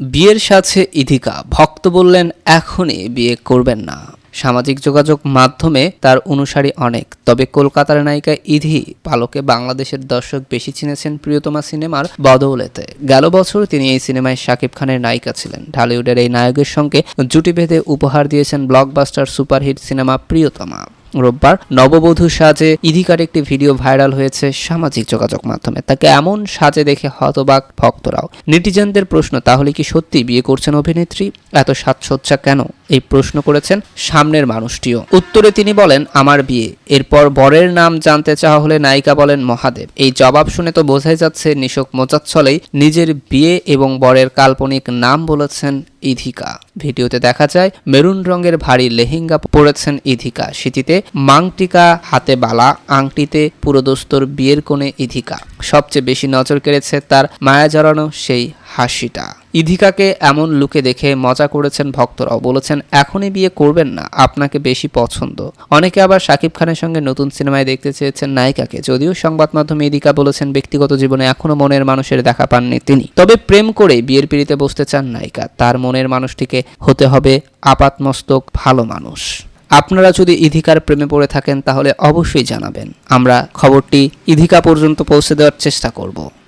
বিয়ের সাথে ইধিকা, ভক্ত বললেন, এখনই বিয়ে করবেন না। সামাজিক যোগাযোগ মাধ্যমে তার অনুসারী অনেক, তবে কলকাতার নায়িকা ইধি পালকে বাংলাদেশের দর্শক বেশি চিনেছেন প্রিয়তমা সিনেমার বদৌলেতে। গেল বছর তিনি এই সিনেমায় শাকিব খানের নায়িকা ছিলেন। ঢালিউডের এই নায়কের সঙ্গে জুটি বেঁধে উপহার দিয়েছেন ব্লকবাস্টার সুপারহিট সিনেমা প্রিয়তমা। রোববার নববধূ সাজে ইধিকার একটি ভিডিও ভাইরাল হয়েছে সামাজিক যোগাযোগ মাধ্যমে। তাকে এমন সাজে দেখে হতবাক ভক্তরাও। নেটিজেনদের প্রশ্ন, তাহলে কি সত্যি বিয়ে করছেন অভিনেত্রী? এত সাজসজ্জা কেন? এই প্রশ্ন করেছেন সামনের মানুষটিও। উত্তরে তিনি বলেন, আমার বিয়ে। এরপর বরের নাম জানতে চাওয়া হলে নায়িকা বলেন মহাদেব। এই জবাব শুনে তো বোঝাই যাচ্ছে নিশোক মোজাচ্ছলেই নিজের বিয়ে এবং বরের কাল্পনিক নাম বলেছেন ইধিকা। ভিডিওতে দেখা যায়, মেরুন রঙের ভারী লেহেঙ্গা পরেছেন ইধিকা। শীতিতে মাংটিকা, হাতে বালা, আংটিতে পুরোদস্তর বিয়ের কোণে ইধিকা। সবচেয়ে বেশি নজর কেড়েছে তার মায়া জড়ানো সেই হাসিটা। ইধিকাকে এমন লুকে দেখে মজা করেছেন ভক্তরাও, বলেছেন, এখনই বিয়ে করবেন না, আপনাকে বেশি পছন্দ। অনেকে আবার শাকিব খানের সঙ্গে নতুন সিনেমায় দেখতে চেয়েছেন নায়িকাকে, যদিও সংবাদ মাধ্যমে ইদিকা বলেছেন, ব্যক্তিগত জীবনে এখনও মনের মানুষের দেখা পাননি তিনি। তবে প্রেম করে বিয়ের পিড়িতে বসতে চান নায়িকা, তার মনের মানুষটিকে হতে হবে আপাতমস্তক ভালো মানুষ। আপনারা যদি ইধিকার প্রেমে পড়ে থাকেন, তাহলে অবশ্যই জানাবেন। আমরা খবরটি ইধিকা পর্যন্ত পৌঁছে দেওয়ার চেষ্টা করব।